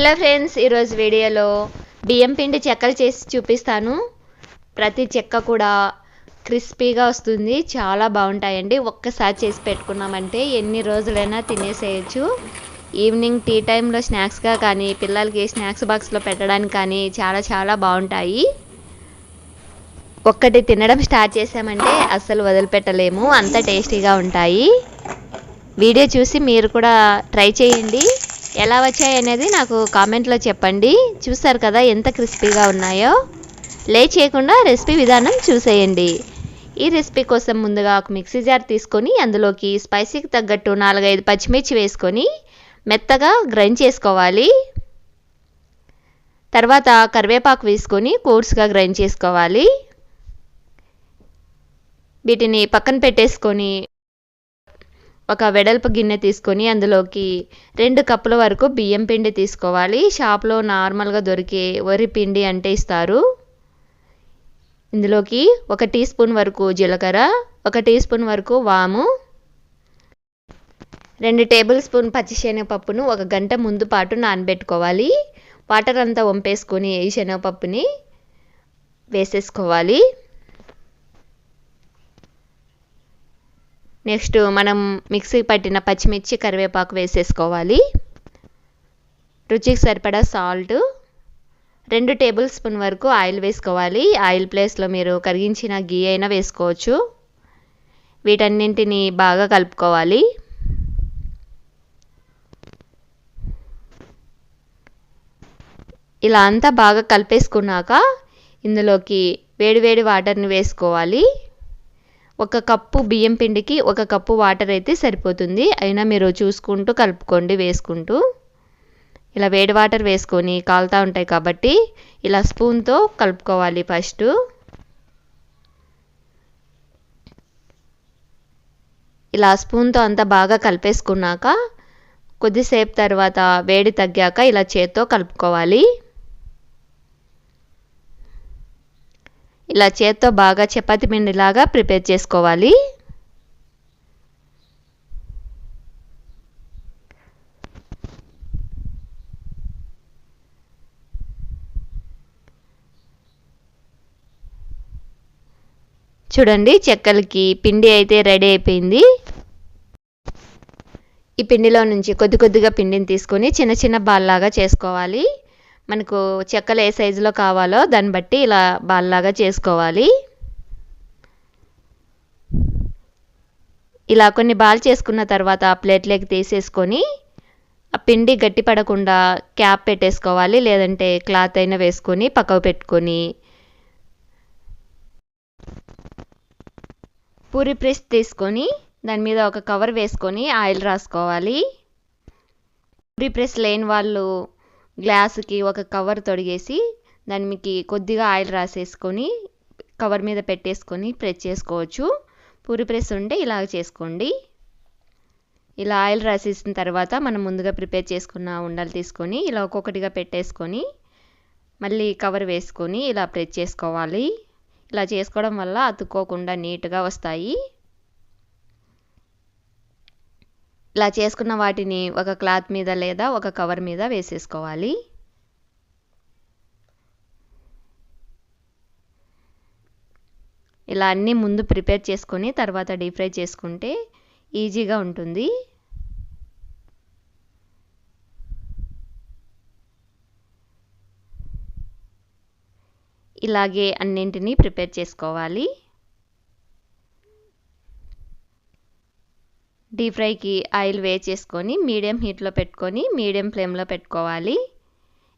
Hello friends ఈరోజు వీడియోలో బియ్యం పిండి చెక్కలు చేసి చూపిస్తాను. ప్రతి చెక్క కూడా క్రిస్పీగా వస్తుంది. చాలా బాగుంటాయండి. ఒక్కసారి చేసి పెట్టుకున్నామంటే ఎన్ని రోజులైనా తినేసేయచ్చు. ఈవినింగ్ టీ టైంలో స్నాక్స్గా కానీ పిల్లలకి స్నాక్స్ బాక్స్లో పెట్టడానికి కానీ చాలా చాలా బాగుంటాయి. ఒక్కటి తినడం స్టార్ట్ చేసామంటే అస్సలు వదిలిపెట్టలేము. అంత టేస్టీగా ఉంటాయి. వీడియో చూసి మీరు కూడా ట్రై చేయండి. ఎలా వచ్చాయి అనేది నాకు కామెంట్లో చెప్పండి. చూసారు కదా ఎంత క్రిస్పీగా ఉన్నాయో? లే చేయకుండా రెసిపీ విధానం చూసేయండి. ఈ రెసిపీ కోసం ముందుగా ఒక మిక్సీ జార్ తీసుకొని అందులోకి స్పైసీకి తగ్గట్టు నాలుగైదు పచ్చిమిర్చి వేసుకొని మెత్తగా గ్రైండ్ చేసుకోవాలి. తర్వాత కరివేపాకు వేసుకొని కోర్స్గా గ్రైండ్ చేసుకోవాలి. వీటిని పక్కన పెట్టేసుకొని ఒక వెడల్పు గిన్నె తీసుకొని అందులోకి రెండు కప్పుల వరకు బియ్యం పిండి తీసుకోవాలి. షాప్లో నార్మల్గా దొరికే వరి పిండి అంటే ఇస్తారు. ఇందులోకి ఒక టీ స్పూన్ వరకు జీలకర్ర ఒక టీ స్పూన్ వరకు వాము రెండు టేబుల్ స్పూన్ పచ్చిశనగపప్పును ఒక గంట ముందు పాటు నానబెట్టుకోవాలి. వాటర్ అంతా వంపేసుకొని ఈ శనగపప్పుని వేసేసుకోవాలి. నెక్స్ట్ మనం మిక్సీ పట్టిన పచ్చిమిర్చి కరివేపాకు వేసేసుకోవాలి. రుచికి సరిపడా సాల్ట్. రెండు టేబుల్ స్పూన్ వరకు ఆయిల్ వేసుకోవాలి. ఆయిల్ ప్లేస్లో మీరు కరిగించిన గీ అయినా వేసుకోవచ్చు. వీటన్నింటిని బాగా కలుపుకోవాలి. ఇలా అంతా బాగా కలిపేసుకున్నాక ఇందులోకి వేడివేడి వాటర్ని వేసుకోవాలి. ఒక కప్పు బియ్యం పిండికి ఒక కప్పు వాటర్ అయితే సరిపోతుంది. అయినా మీరు చూసుకుంటూ కలుపుకోండి వేసుకుంటూ. ఇలా వేడి వాటర్ వేసుకొని కాలుతూ ఉంటాయి కాబట్టి ఇలా స్పూన్తో కలుపుకోవాలి ఫస్ట్. ఇలా స్పూన్తో అంతా బాగా కలిపేసుకున్నాక కొద్దిసేపు తర్వాత వేడి తగ్గాక ఇలా చేత్తో కలుపుకోవాలి. ఇలా చేత్తో బాగా చపాతి పిండిలాగా ప్రిపేర్ చేసుకోవాలి. చూడండి చెక్కలకి పిండి అయితే రెడీ అయిపోయింది. ఈ పిండిలో నుంచి కొద్ది కొద్దిగా పిండిని తీసుకొని చిన్న చిన్న బాల్లాగా చేసుకోవాలి. మనకు చెక్కలు ఏ సైజులో కావాలో దాన్ని బట్టి ఇలా బాల్లాగా చేసుకోవాలి. ఇలా కొన్ని బాల్ చేసుకున్న తర్వాత ప్లేట్లోకి తీసేసుకొని ఆ పిండి గట్టి పడకుండా క్యాప్ పెట్టేసుకోవాలి లేదంటే క్లాత్ అయినా వేసుకొని పక్కకు పెట్టుకొని. పూరి ప్రెస్ తీసుకొని దాని మీద ఒక కవర్ వేసుకొని ఆయిల్ రాసుకోవాలి. పూరి ప్రెస్ లేని వాళ్ళు గ్లాసుకి ఒక కవర్ తొడిగేసి దాని మీకు కొద్దిగా ఆయిల్ రాసేసుకొని కవర్ మీద పెట్టేసుకొని ప్రెస్ చేసుకోవచ్చు. పూరి ప్రెస్ ఉంటే ఇలా చేసుకోండి. ఇలా ఆయిల్ రాసేసిన తర్వాత మనం ముందుగా ప్రిపేర్ చేసుకున్న ఉండలు తీసుకొని ఇలా ఒక్కొక్కటిగా పెట్టేసుకొని మళ్ళీ కవర్ వేసుకొని ఇలా ప్రెస్ చేసుకోవాలి. ఇలా చేసుకోవడం వల్ల అతుక్కోకుండా నీట్గా వస్తాయి. ఇలా చేసుకున్న వాటిని ఒక క్లాత్ మీద లేదా ఒక కవర్ మీద వేసేసుకోవాలి. ఇలా అన్నీ ముందు ప్రిపేర్ చేసుకొని తర్వాత డీప్ ఫ్రై చేసుకుంటే ఈజీగా ఉంటుంది. ఇలాగే అన్నింటినీ ప్రిపేర్ చేసుకోవాలి. డీప్ ఫ్రైకి ఆయిల్ వే చేసుకొని మీడియం హీట్లో పెట్టుకొని మీడియం ఫ్లేమ్లో పెట్టుకోవాలి.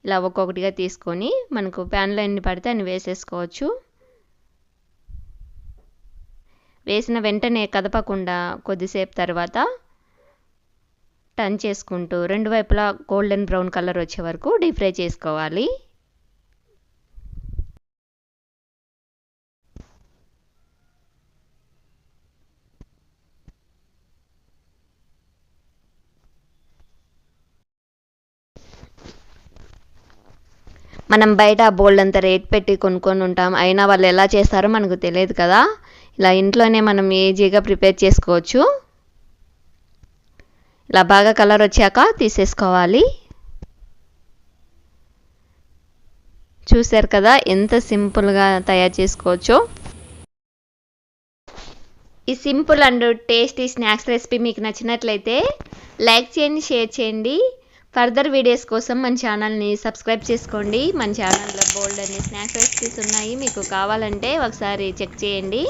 ఇలా ఒక్కొక్కటిగా తీసుకొని మనకు ప్యాన్లో ఎన్ని పడితే అన్ని వేసేసుకోవచ్చు. వేసిన వెంటనే కదపకుండా కొద్దిసేపు తర్వాత టర్న్ చేసుకుంటూ రెండు వైపులా గోల్డెన్ బ్రౌన్ కలర్ వచ్చే వరకు డీప్ ఫ్రై చేసుకోవాలి. మనం బయట బోల్డ్ అంత రేట్ పెట్టి కొనుక్కొని ఉంటాం. అయినా వాళ్ళు ఎలా చేస్తారో మనకు తెలియదు కదా. ఇలా ఇంట్లోనే మనం ఈజీగా ప్రిపేర్ చేసుకోవచ్చు. ఇలా బాగా కలర్ వచ్చాక తీసేసుకోవాలి. చూశారు కదా ఎంత సింపుల్గా తయారు చేసుకోవచ్చో. ఈ simple and tasty snacks recipe మీకు నచ్చినట్లయితే లైక్ చేయండి షేర్ చేయండి. ఫర్దర్ వీడియోస్ కోసం మన ఛానల్ని సబ్స్క్రైబ్ చేసుకోండి. మన ఛానల్లో బోల్డ్ అనే స్నాక్స్ రెసిపీస్ ఉన్నాయి. మీకు కావాలంటే ఒకసారి చెక్ చేయండి.